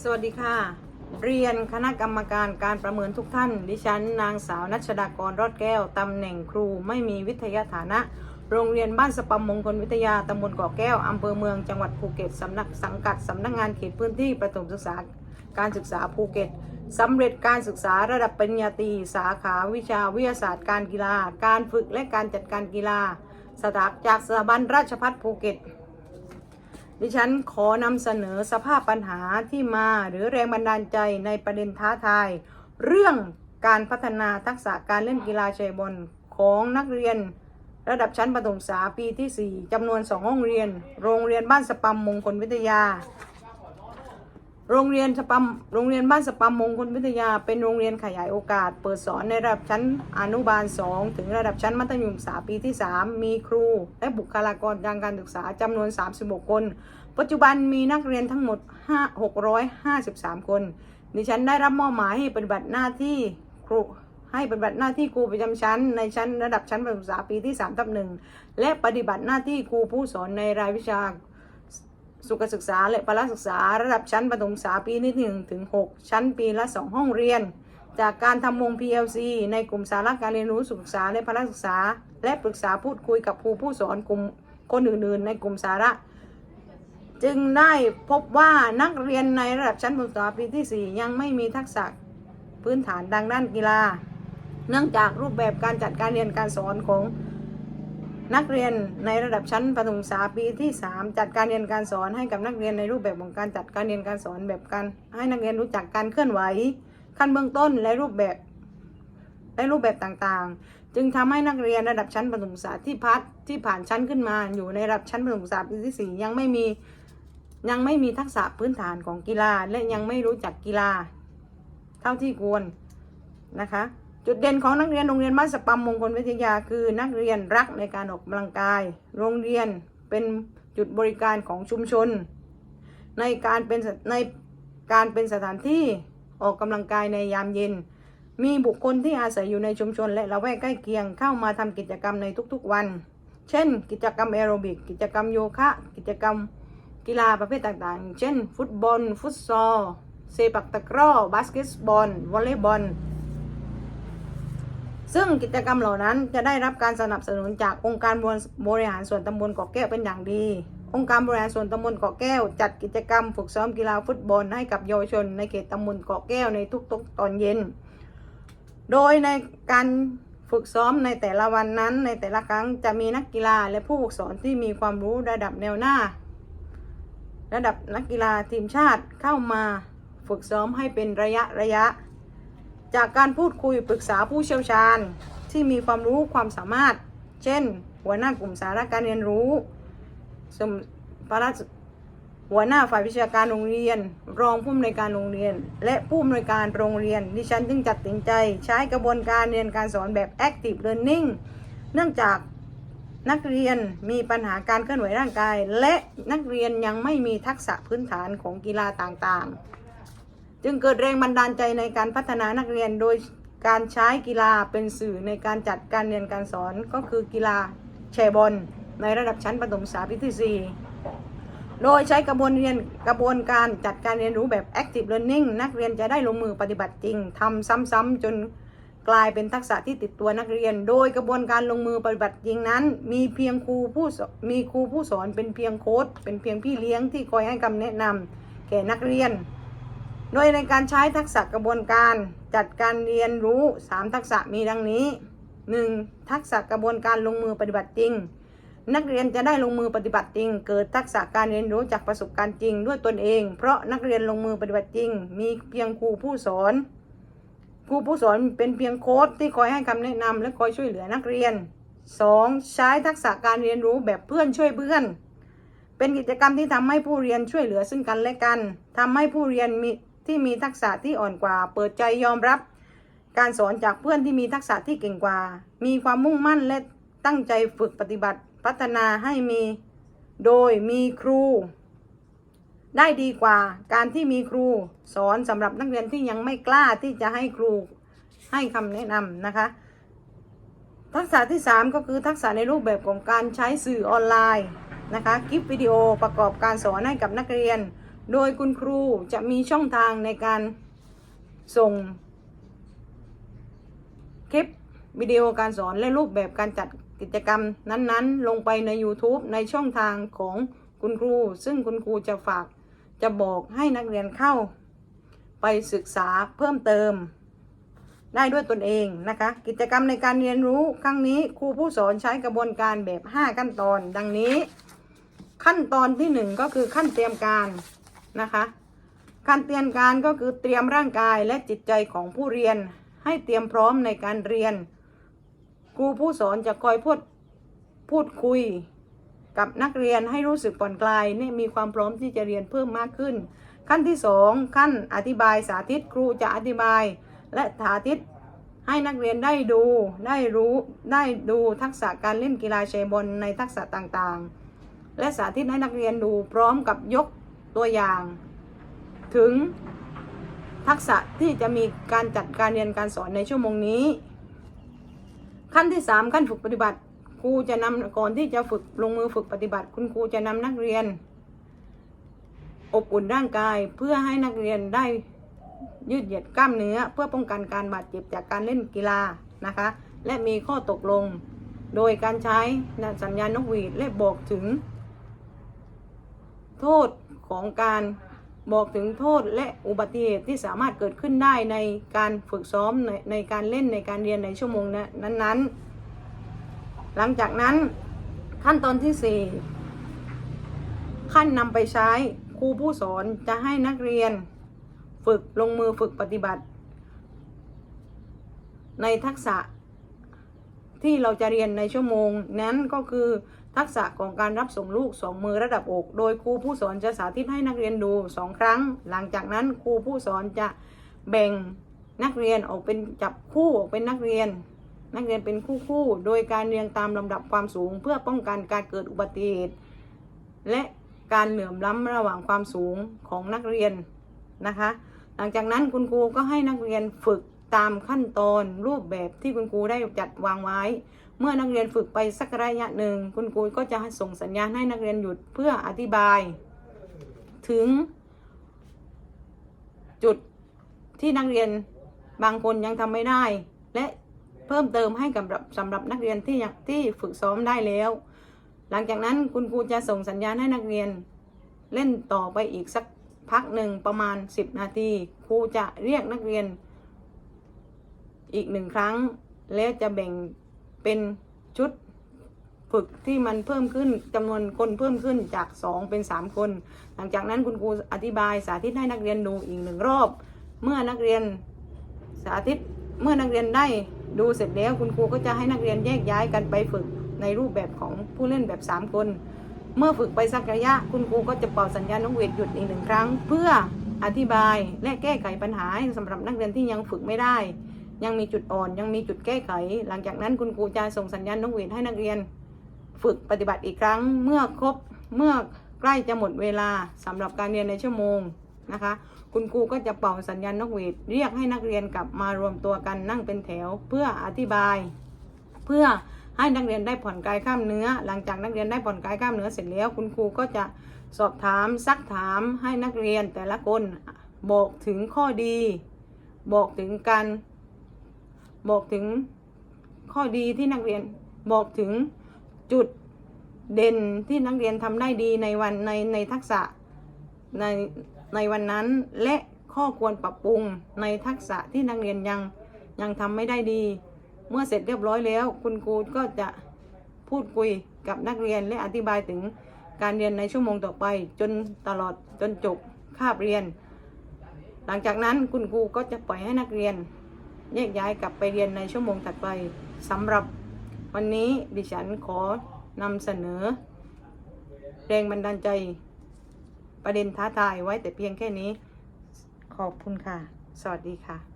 สวัสดีค่ะ เรียนคณะกรรมการการประเมินทุกท่าน ดิฉันนางสาวนัชดากรรอดแก้ว ตำแหน่งครูไม่มีวิทยาฐานะ โรงเรียนบ้านสปัมมงคลวิทยา ตำบลเกาะแก้ว อำเภอเมือง จังหวัดภูเก็ต สำนักสังกัด สำนักงานเขตพื้นที่ประถมศึกษา การศึกษาภูเก็ตสำเร็จการศึกษาระดับปริญญาตรีสาขาวิชาวิทยาศาสตร์การกีฬา การฝึกและการจัดการกีฬาสถาจากสถาบันราชภัฏภูเก็ต ดิฉันขอนำเสนอสภาพปัญหาที่มาหรือแรงบันดาลใจในประเด็นท้าทาย เรื่องการพัฒนาทักษะการเล่นกีฬาเชยบอลของนักเรียน ระดับชั้นประถมศึกษาปีที่ 4จำนวน 2 ห้องเรียน โรงเรียนบ้านสปัมมงคลวิทยา โรงเรียนสปัมโรงเรียนบ้านสปัมมงคลวิทยาเป็นโรงเรียนขยายโอกาส เปิดสอนในระดับชั้นอนุบาล 2 ถึงระดับชั้นมัธยมศึกษาปีที่ 3 มีครู และบุคลากรทางการศึกษาจำนวน 36 คน ปัจจุบันมีนักเรียนทั้งหมด 5 653 คน ดิฉันได้รับมอบหมายให้ปฏิบัติหน้าที่ครูให้ปฏิบัติหน้าที่ครูประจำชั้น ในชั้นระดับชั้นประถมศึกษาปีที่3ทับหนึ่งและปฏิบัติหน้าที่ครูผู้สอนในรายวิชา สุขศึกษาและพละศึกษาระดับชั้นประถมศึกษาปีที่1ถึง6ชั้นปีละ 2 ห้องเรียน จากการทำวง PLC ในกลุ่มสาระการเรียนรู้สุขศึกษาและพละศึกษา และปรึกษาพูดคุยกับครูผู้สอนกลุ่มคนอื่นๆ ในกลุ่มสาระ จึงได้พบว่านักเรียนในระดับชั้นประถมศึกษาปีที่ 4 ยังไม่มีทักษะพื้นฐานทางด้านกีฬา เนื่องจากรูปแบบการจัดการเรียนการสอนของ นักเรียนในระดับชั้นประถมศึกษาปีที่ 3 จัดการเรียนการสอนให้กับนักเรียนในรูปแบบของการจัดการเรียนการสอนแบบการให้นักเรียนรู้จักการเคลื่อนไหว ขั้นเบื้องต้นและรูปแบบและรูปแบบต่างๆ จึงทำให้นักเรียนระดับชั้นประถมศึกษาที่พัดที่ผ่านชั้นขึ้นมา อยู่ในระดับชั้นประถมศึกษาปีที่4ยังไม่มียังไม่มีทักษะพื้นฐานของกีฬา และยังไม่รู้จักกีฬา เท่าที่ควรนะคะ จุดเด่นของนักเรียนโรงเรียนบ้านสปัมมงคลวิทยาคือนักเรียนรักในการออกกำลังกาย โรงเรียนเป็นจุดบริการของชุมชน ในการเป็นในการเป็นสถานที่ออกกำลังกายในยามเย็น มีบุคคลที่อาศัยอยู่ในชุมชน และละแวกใกล้เคียงเข้ามาทำกิจกรรมในทุกๆวัน เช่น กิจกรรมแอโรบิก กิจกรรมโยคะ กิจกรรมกีฬาประเภทต่างๆ เช่น ฟุตบอล ฟุตซอลเซปักตะกร้อบาสเกตบอลวอลเลย์บอล ซึ่งกิจกรรมเหล่านั้นจะได้รับการสนับสนุนจากองค์การบริหารส่วนตำบลเกาะแก้วเป็นอย่างดี องค์การบริหารส่วนตำบลเกาะแก้ว จัดกิจกรรมฝึกซ้อมกีฬาฟุตบอลให้กับเยาวชนในเขตตำบลเกาะแก้วในทุกๆ ตอนเย็น โดยในการฝึกซ้อมในแต่ละวันนั้น ในแต่ละครั้งจะมีนักกีฬาและผู้ฝึกสอนที่มีความรู้ระดับแนวหน้า ระดับนักกีฬาทีมชาติเข้ามาฝึกซ้อมให้เป็นระยะระยะ จากการพูดคุยปรึกษาผู้เชี่ยวชาญ ที่มีความรู้ความสามารถ เช่น หัวหน้ากลุ่มสาระการเรียนรู้สมพระราชหัวหน้าฝ่ายวิชาการโรงเรียน รองผู้อำนวยการโรงเรียน และผู้อำนวยการโรงเรียน ดิฉันจึงจัดสินใจใช้กระบวนการเรียนการสอนแบบ active learning เนื่องจากนักเรียนมีปัญหาการเคลื่อนไหวร่างกาย และนักเรียนยังไม่มีทักษะพื้นฐานของกีฬาต่างๆ จึงเกิดแรงบันดาลใจในการพัฒนานักเรียนโดยการใช้กีฬาเป็นสื่อในการจัดการเรียนการสอนก็คือกีฬาแชร์บอลในระดับชั้นประถมศึกษาปีที่ 4 โดยใช้กระบวนเรียนกระบวนการจัดการเรียนรู้แบบ active learning นักเรียนจะได้ลงมือปฏิบัติจริงทำซ้ำๆจนกลายเป็นทักษะที่ติดตัวนักเรียน โดยกระบวนการลงมือปฏิบัติจริงนั้น มีเพียงครูผู้สมีครูผู้สอนเป็นเพียงโค้ชเป็นเพียงพี่เลี้ยงที่คอยให้คำแนะนำแก่นักเรียน โดยในการใช้ทักษะกระบวนการจัดการเรียนรู้ 3 ทักษะมีดังนี้ 1. ทักษะกระบวนการลงมือปฏิบัติจริง นักเรียนจะได้ลงมือปฏิบัติจริง เกิดทักษะการเรียนรู้จากประสบการณ์จริง ด้วยตนเอง เพราะนักเรียนลงมือปฏิบัติจริง มีเพียงครูผู้สอน ครูผู้สอนเป็นเพียงโค้ชที่คอยให้คำแนะนำและคอยช่วยเหลือนักเรียน 2. ใช้ทักษะการเรียนรู้แบบเพื่อนช่วยเพื่อนเป็นกิจกรรมที่ทำให้ผู้เรียนช่วยเหลือซึ่งกันและกันทำให้ผู้เรียนมี ที่มีทักษะที่อ่อนกว่า เปิดใจยอมรับ การสอนจากเพื่อนที่มีทักษะที่เก่งกว่า มีความมุ่งมั่นและตั้งใจฝึกปฏิบัติ พัฒนาให้มี โดยมีครู ได้ดีกว่าการที่มีครูสอนสำหรับนักเรียนที่ยังไม่กล้าที่จะให้ครูให้คำแนะนำนะคะ ทักษะที่ 3 ก็คือทักษะในรูปแบบของการใช้สื่อออนไลน์นะคะคลิปวิดีโอประกอบการสอนให้กับนักเรียน โดยคุณครูจะมีช่องทางในการส่ง คลิปวิดีโอการสอนและรูปแบบการจัดกิจกรรมนั้นๆ ลงไปใน YouTube ในช่องทางของคุณครู ซึ่งคุณครูจะฝากจะบอกให้นักเรียนเข้า ไปศึกษาเพิ่มเติม ได้ด้วยตนเองนะคะ กิจกรรมในการเรียนรู้ครั้งนี้ครูผู้สอนใช้กระบวนการแบบ 5 ขั้นตอน ดังนี้ ขั้นตอนที่ 1 ก็คือขั้นเตรียมการ นะคะการเตรียมการก็คือเตรียมร่างกายและจิตใจของผู้เรียน ให้เตรียมพร้อมในการเรียน ครูผู้สอนจะคอยพูดพูดคุยกับนักเรียนให้รู้สึกผ่อนคลายนี่มีความพร้อมที่จะเรียนเพิ่มมากขึ้น ขั้นที่สองขั้นอธิบายสาธิตครูจะอธิบาย และสาธิตให้นักเรียนได้ดูได้รู้ได้ดูทักษะการเล่นกีฬาเชยบอลในทักษะต่างๆ และสาธิตให้นักเรียนดูพร้อมกับยก ตัวอย่าง ถึงทักษะที่จะมีการจัดการเรียนการสอนในชั่วโมงนี้ ขั้นที่ 3 ขั้นฝึกปฏิบัติครูจะนำก่อนที่จะฝึกลงมือฝึกปฏิบัติ คุณครูจะนำนักเรียน อบอุ่นร่างกายเพื่อให้นักเรียนได้ยืดเหยียดกล้ามเนื้อ เพื่อป้องกันการบาดเจ็บจากการเล่นกีฬานะคะ และมีข้อตกลง โดยการใช้สัญญาณนกหวีดและบอกถึง โทษ ของการบอกถึงโทษและอุบัติเหตุที่สามารถเกิดขึ้นได้ในการฝึกซ้อมในในการเล่นในการเรียนในชั่วโมงนั้นๆ หลังจากนั้นขั้นตอนที่ 4 ขั้นนำไปใช้ครูผู้สอนจะให้นักเรียนฝึกลงมือฝึกปฏิบัติ ในทักษะ ที่เราจะเรียนในชั่วโมง นั้นก็คือทักษะของการรับส่งลูกสองมือระดับอก โดยครูผู้สอนจะสาธิตให้นักเรียนดูสองครั้ง หลังจากนั้นครูผู้สอนจะแบ่งนักเรียนออกเป็นจับคู่ออกเป็นนักเรียน นักเรียนเป็นคู่คู่โดยการเรียงตามลำดับความสูง เพื่อป้องกันการเกิดอุบัติเหตุและการเหลื่อมล้ำระหว่างความสูงของนักเรียนนะคะ หลังจากนั้นคุณครูก็ให้นักเรียนฝึก ตามขั้นตอนรูปแบบที่คุณครูได้จัดวางไว้ เมื่อนักเรียนฝึกไปสักระยะหนึ่ง คุณครูก็จะส่งสัญญาณให้นักเรียนหยุดเพื่ออธิบาย ถึง จุดที่นักเรียนบางคนยังทำไม่ได้ และเพิ่มเติมให้กับสำหรับนักเรียนที่ยังที่ฝึกซ้อมได้แล้ว หลังจากนั้นคุณครูจะส่งสัญญาณให้นักเรียน เล่นต่อไปอีกสักพักหนึ่งประมาณ 10 นาทีครูจะเรียกนักเรียน อีกหนึ่งครั้ง แล้วจะแบ่งเป็นชุดฝึกที่มันเพิ่มขึ้นจำนวนคนเพิ่มขึ้นจาก 2 เป็น 3 คน หลังจากนั้นคุณครูอธิบายสาธิตให้นักเรียนดูอีกหนึ่งรอบ เมื่อนักเรียนสาธิตเมื่อนักเรียนได้ดูเสร็จแล้วคุณครูก็จะให้นักเรียนแยกย้ายกันไปฝึกในรูปแบบของผู้เล่นแบบ 3 คน เมื่อฝึกไปสักระยะ คุณครูก็จะเป่าสัญญาณนกหวีดหยุดอีกหนึ่งครั้ง เพื่ออธิบายและแก้ไขปัญหาสำหรับนักเรียนที่ยังฝึกไม่ได้ ยังมีจุดอ่อน ยังมีจุดแก้ไข หลังจากนั้นคุณครูจะส่งสัญญาณนกหวีดให้นักเรียน ฝึกปฏิบัติอีกครั้งเมื่อครบเมื่อใกล้จะหมดเวลาสำหรับการเรียนในชั่วโมงนะคะ คุณครูก็จะเป่าสัญญาณนกหวีดเรียกให้นักเรียนกลับมารวมตัวกันนั่งเป็นแถวเพื่ออธิบาย เพื่อให้นักเรียนได้ผ่อนคลายกล้ามเนื้อ หลังจากนักเรียนได้ผ่อนคลายกล้ามเนื้อเสร็จแล้ว คุณครูก็จะสอบถามซักถามให้นักเรียนแต่ละคนบอกถึงข้อดี บอกถึงการ บอกถึงข้อดีที่นักเรียนบอกถึงจุดเด่นที่นักเรียนทำได้ดีในวันในในทักษะในในวันนั้นและข้อควรปรับปรุงในทักษะที่นักเรียนยังยังทำไม่ได้ดี เมื่อเสร็จเรียบร้อยแล้ว คุณครูก็จะพูดคุยกับนักเรียนและอธิบายถึงการเรียนในชั่วโมงต่อไป จนตลอดจนจบคาบเรียน หลังจากนั้นคุณครูก็จะปล่อยให้นักเรียน แยกย้ายกลับไปเรียนในชั่วโมงถัดไปสำหรับวันนี้ดิฉันขอนำเสนอ แรงบันดาลใจ ประเด็นท้าทายไว้แต่เพียงแค่นี้ ขอบคุณค่ะ สวัสดีค่ะ